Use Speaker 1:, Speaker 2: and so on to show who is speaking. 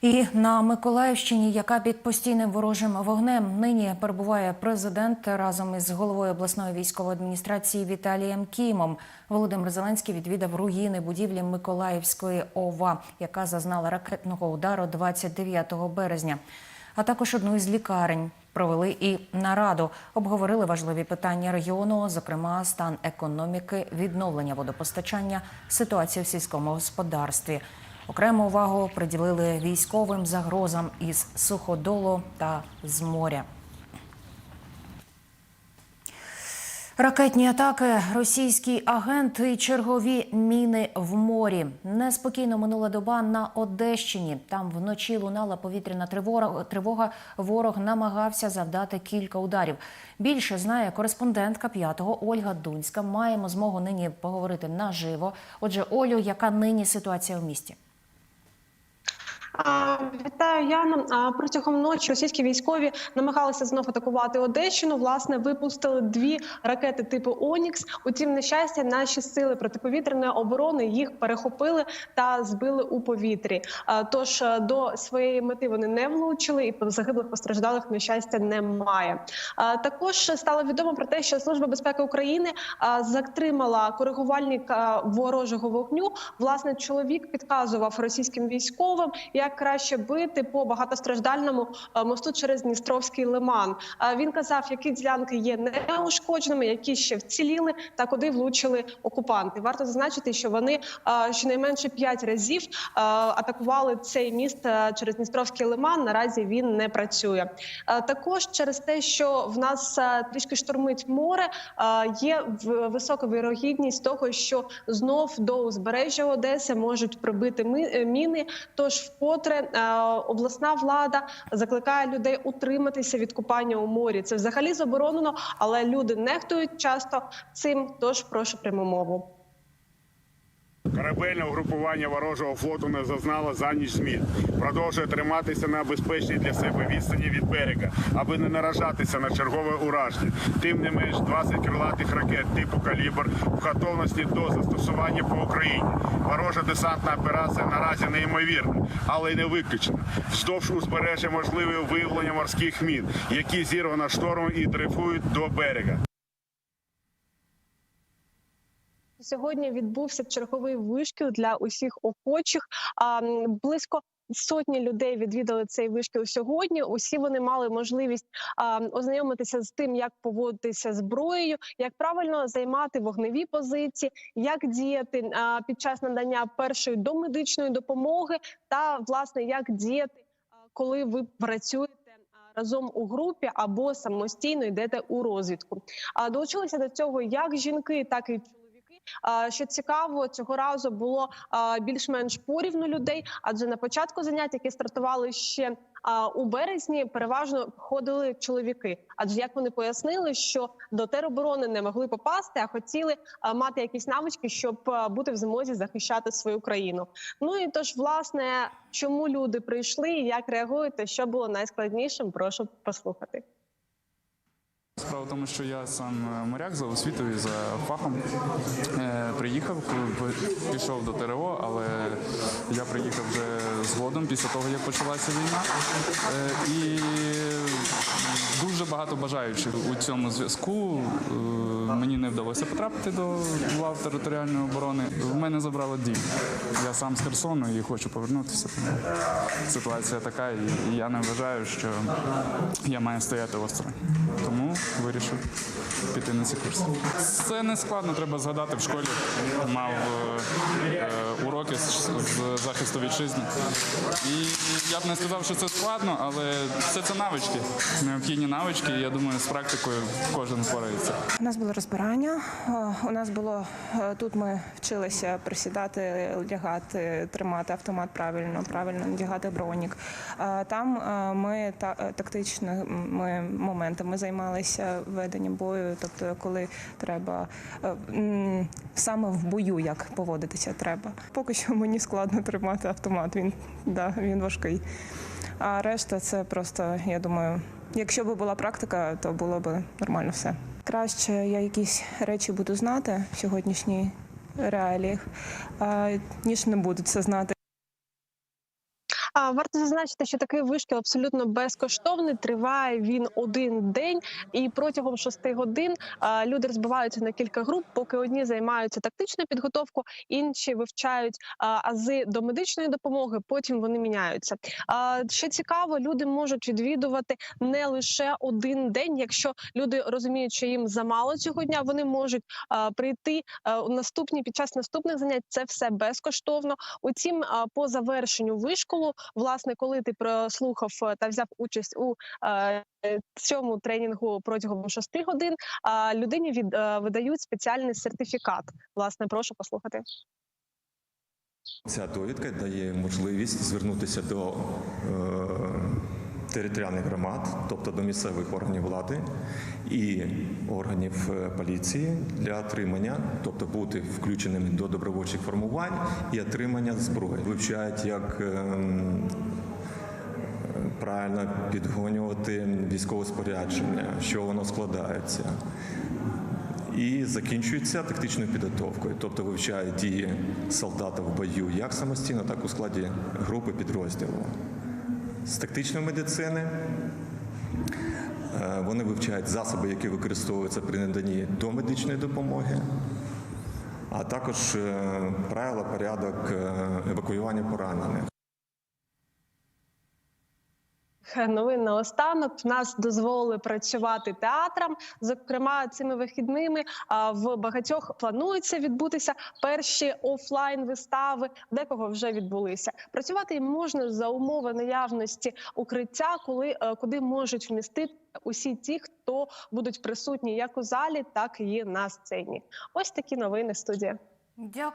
Speaker 1: І на Миколаївщині, яка під постійним ворожим вогнем, нині перебуває президент разом із головою обласної військової адміністрації Віталієм Кімом. Володимир Зеленський відвідав руїни будівлі Миколаївської ОВА, яка зазнала ракетного удару 29 березня. А також одну із лікарень провели і нараду. Обговорили важливі питання регіону, зокрема стан економіки, відновлення водопостачання, ситуацію в сільському господарстві. Окрему увагу приділили військовим загрозам із суходолу та з моря. Ракетні атаки, російський агент і чергові міни в морі. Неспокійно минула доба на Одещині. Там вночі лунала повітряна. Тривога ворог намагався завдати кілька ударів. Більше знає кореспондентка п'ятого Ольга Дунська. Маємо змогу нині поговорити наживо. Отже, Олю, яка нині ситуація в місті?
Speaker 2: Вітаю, Яна. Протягом ночі російські військові намагалися знов атакувати Одещину. Власне, випустили дві ракети типу Онікс. Утім, на щастя, наші сили протиповітряної оборони їх перехопили та збили у повітрі. Тож е, до своєї мети вони не влучили, і загиблих постраждалих на щастя немає. Також стало відомо про те, що служба безпеки України затримала коригувальника ворожого вогню. Власне, чоловік підказував російським військовим, як краще бити по багатостраждальному е, мосту через Дністровський лиман. Е, Він казав, які ділянки є неушкодженими, які ще вціліли, та куди влучили окупанти. Варто зазначити, що вони е, щонайменше п'ять разів атакували цей міст через Дністровський лиман. Наразі він не працює. Також через те, що в нас трішки штормить море, є в- висока вірогідність того, що знов до узбережжя Одеси можуть прибити міни. Тож вкотре е, обласна влада закликає людей утриматися від купання у морі. Це взагалі заборонено, але люди нехтують часто цим. Тож прошу пряму мову.
Speaker 3: Корабельне угрупування ворожого флоту не зазнало за ніч змін. Продовжує триматися на безпечній для себе відстані від берега, аби не наражатися на чергове ураження. Тим не менш, 20 крилатих ракет типу калібр в готовності до застосування по Україні. Ворожа десантна операція наразі неймовірна, але й не виключена. Вздовж узбережжя можливе виявлення морських мін, які зірвано штормом і дрейфують до берега.
Speaker 2: Сьогодні відбувся черговий вишкіл для усіх охочих. А, Близько сотні людей відвідали цей вишкіл сьогодні. Усі вони мали можливість ознайомитися з тим, як поводитися зброєю, як правильно займати вогневі позиції, як діяти під час надання першої домедичної допомоги, та власне як діяти, коли ви працюєте. Разом у групі або самостійно йдете у розвідку. А долучилися до цього як жінки, так і Що цікаво, цього разу було більш-менш порівну людей, адже на початку занять, які стартували ще у березні, переважно ходили чоловіки. Адже як вони пояснили, що до тероборони не могли попасти, а хотіли мати якісь навички, щоб бути в змозі захищати свою країну. Ну і тож, власне, чому люди прийшли, як реагують, що було найскладнішим, прошу послухати.
Speaker 4: Справа в тому, що я сам е, моряк за освітою, за фахом. Е, приїхав, пішов до ТРО, але я приїхав вже згодом після того, як почалася війна. Е, і дуже багато бажаючих у цьому зв'язку. Мені не вдалося потрапити до лав територіальної оборони. В мене забрало дім. Я сам з Херсону і хочу повернутися. Ситуація така, і я не вважаю, що я маю стояти осторонь. Тому вирішив піти на ці курси. Це не складно, треба згадати в школі. Мав е, е, уроки з, з захисту вітчизни. І я б не сказав, що це складно, але все це навички, необхідні навички. І я думаю, з практикою кожен впорається.
Speaker 5: У нас було розбирання. е, У нас було е, тут. Ми вчилися присідати, лягати, тримати автомат правильно, правильно надягати бронік. Там ми тактичними моментами займалися веденням бою. Тобто, коли треба е, саме в бою, як поводитися треба. Поки що мені складно тримати автомат. Він да, він важкий. А решта це просто, я думаю, якщо б була практика, то було б нормально все. Краще я якісь речі буду знати в сьогоднішній реаліях, ніж не буду це знати.
Speaker 2: Варто зазначити, що такий вишкіл абсолютно безкоштовний. Триває він один день, і протягом шести годин люди розбиваються на кілька груп, поки одні займаються тактичною підготовкою, інші вивчають ази до медичної допомоги. Потім вони міняються. А що цікаво, люди можуть відвідувати не лише один день. Якщо люди розуміють, що їм замало цього дня, вони можуть прийти у наступні під час наступних занять. Це все безкоштовно. Утім, по завершенню вишколу, власне, коли ти прослухав е, та взяв участь у е, цьому тренінгу протягом шести годин, а людині від е, видають спеціальний сертифікат. Власне, прошу послухати.
Speaker 6: Ця довідка дає можливість звернутися до територіальних громад, тобто до місцевих органів влади і органів е, поліції для отримання, тобто бути включеними до добровольчих формувань і отримання зброї. Вивчають, як ем, правильно підгонювати військове спорядження, що воно складається. І закінчується тактичною підготовкою, тобто вивчають дії солдата в бою як самостійно, так і у складі групи підрозділу. З тактичної медицини е, вони вивчають засоби, які використовуються при наданні домедичної допомоги, а також е, правила, порядок е, евакуювання поранених.
Speaker 2: Новин наостанок в нас дозволили працювати театрам. Зокрема, цими вихідними а, в багатьох планується відбутися перші офлайн вистави. Декого вже відбулися. Працювати можна за умови наявності укриття, коли е, куди можуть вмістити усі ті, хто будуть присутні як у залі, так і на сцені. Ось такі новини студія.
Speaker 1: Дякую.